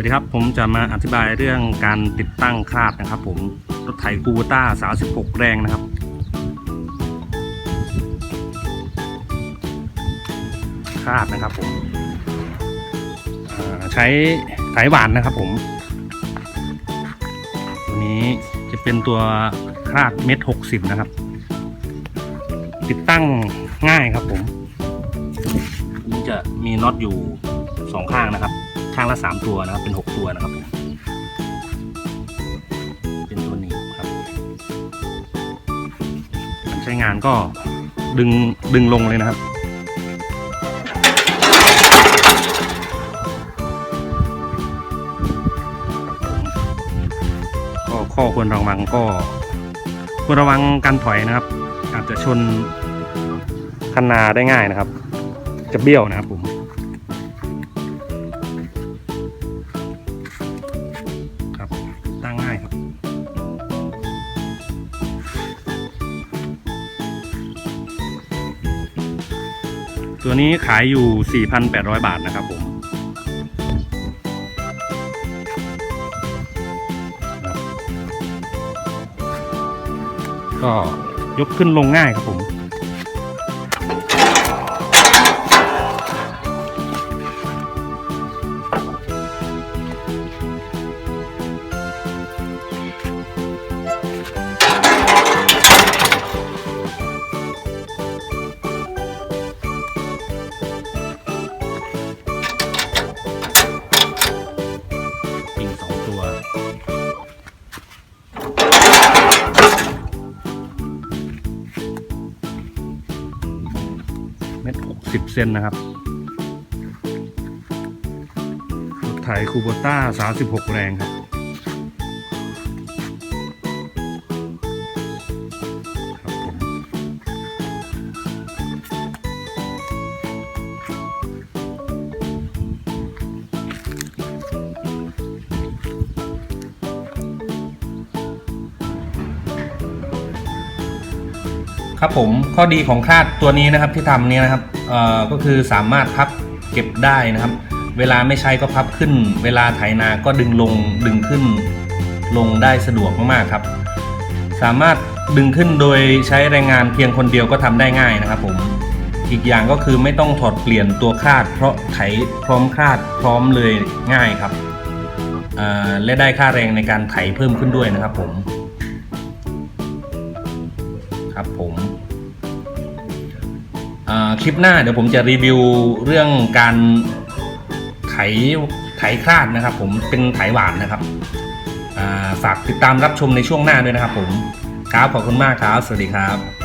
วัสดีครับ ผมจะมาอธิบายเรื่องการติดตั้งคาดนะครับผมรถไถคูต้า 36 แรงนะครับ คาดนะครับผมใช้ไถหวานนะครับผม ตัวนี้จะเป็นตัวคาดเม็ดหกสิบนะครับ ติดตั้งง่ายครับผมมันจะมีน็อตอยู่สองข้างนะครับ ข้างละสามตัวนะครับ เป็นหกตัวนะครับ เป็นตัวนี้ครับการใช้งานก็ดึงดึงลงเลยนะครับก็ข้อควรระวังก็ควรระวังการถอยนะครับ อาจจะชนคันนาได้ง่ายนะครับ จะเบี้ยวนะครับผม ง่ายครับ ตัวนี้ขายอยู่ 4,800 บาทนะครับผมก็ยกขึ้นลงง่ายครับผม 10 เซนนะครับรถไถคูโบต้า 36 แรงครับ ครับผมข้อดีของคาดตัวนี้นะครับที่ทำเนี่ยนะครับเอ่อก็คือสามารถพับเก็บได้นะครับ เวลาไม่ใช้ก็พับขึ้น เวลาไถนาก็ดึงลงดึงขึ้น ลงได้สะดวกมากๆครับ สามารถดึงขึ้นโดยใช้แรงงานเพียงคนเดียวก็ทำได้ง่ายนะครับผมอีกอย่างก็คือไม่ต้องถอดเปลี่ยนตัวคาด เพราะไถพร้อมคาดพร้อมเลยง่ายครับและได้ค่าแรงในการไถเพิ่มขึ้นด้วยนะครับผม ครับผมคลิปหน้าเดี๋ยวผมจะรีวิวเรื่องการไถไถคลาดนะครับ ผมเป็นไถหวานนะครับฝากติดตามรับชมในช่วงหน้าด้วยนะครับ ผมครับขอบคุณมากครับ สวัสดีครับ